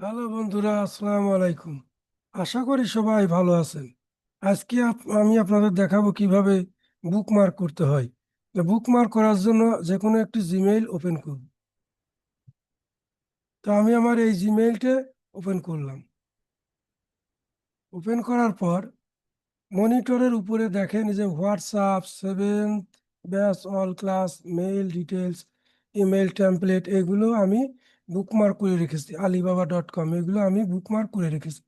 Hello বন্ধুরা, আসসালামু আলাইকুম। আশা করি সবাই ভালো আছেন। আজকে আমি আপনাদের দেখাবো কীভাবে বুকমার্ক করতে হয়। বুকমার্ক করার জন্য যে কোনো একটি জিমেইল ওপেন করব তো আমি আমার এই জিমেইলটা ওপেন করলাম। ওপেন করার পর মনিটরের উপরে দেখেন যে WhatsApp seventh batch all class mail details email template এগুলো আমি বুকমার্ক করে রেখেছি আলিবাবা ডট কম এগুলো আমি বুকমার্ক করে রেখেছি।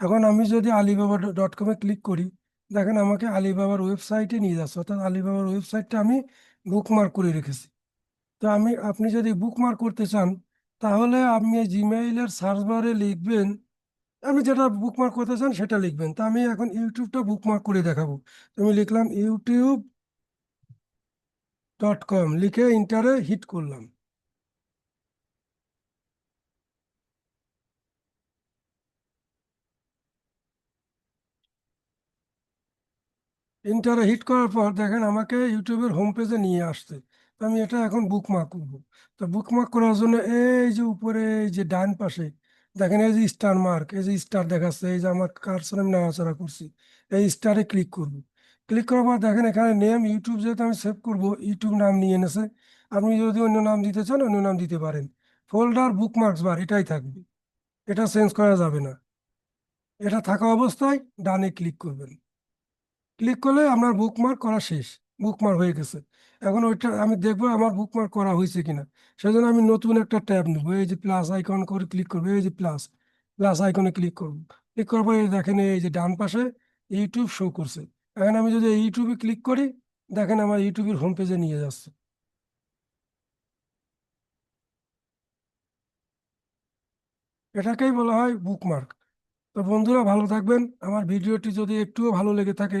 এখন আমি যদি আলিবাবা ডট কমে ক্লিক করি, দেখেন আমাকে আলিবাবার ওয়েবসাইটে নিয়ে যাচ্ছে, অর্থাৎ আলিবাবার ওয়েবসাইটটা আমি বুকমার্ক করে রেখেছি। তো আমি, আপনি যদি বুকমার্ক করতে চান, তাহলে আপনি জিমেইলের সার্চ বারে লিখবেন, আপনি যেটা বুকমার্ক করতে চান সেটা লিখবেন। তা আমি এখন ইউটিউবটা বুকমার্ক করে দেখাবো। আমি লিখলাম ইউটিউব ডট কম লিখে ইন্টারে হিট করলাম। ইন্টারে হিট করার পর দেখেন আমাকে ইউটিউবের হোম পেজে নিয়ে আসছে। আমি এটা এখন বুকমার্ক করব। তো বুকমার্ক করার জন্য এই যে উপরে, এই যে ডান পাশে, দেখেন এই যে স্টার মার্ক এই যে স্টার দেখাচ্ছে, এই যে আমার কারসর আমি নাড়াচাড়া করছি, এই স্টারে ক্লিক করব। ক্লিক করার পর দেখেন এখানে নেম ইউটিউব যেহেতু আমি সেভ করব ইউটিউব নাম নিয়ে এনেছে। আপনি যদি অন্য নাম দিতে চান, অন্য নাম দিতে পারেন। ফোল্ডার বুকমার্কস বার এটাই থাকবে। এটা চেঞ্জ করা যাবে না। এটা থাকা অবস্থায় ডানে ক্লিক করবেন। ক্লিক করলে আপনার বুকমার্ক করা শেষ। বুকমার্ক হয়ে গেছে। এখন ওইটা আমি দেখব আমার বুকমার্ক করা হয়েছে কিনা। সেজন্য আমি নতুন একটা ট্যাব নেব। এই যে প্লাস আইকন করে ক্লিক করব। এই যে প্লাস প্লাস আইকনে ক্লিক করব। ক্লিক করার পরে দেখেন এই যে ডান পাশে ইউটিউব শো করছে। এখন আমি যদি ইউটিউবে ক্লিক করি, দেখেন আমার ইউটিউবের হোম পেজে নিয়ে যাচ্ছে। এটাকেই বলা হয় বুকমার্ক তো বন্ধুরা ভালো থাকবেন। আমার ভিডিওটি যদি একটুও ভালো লেগে থাকে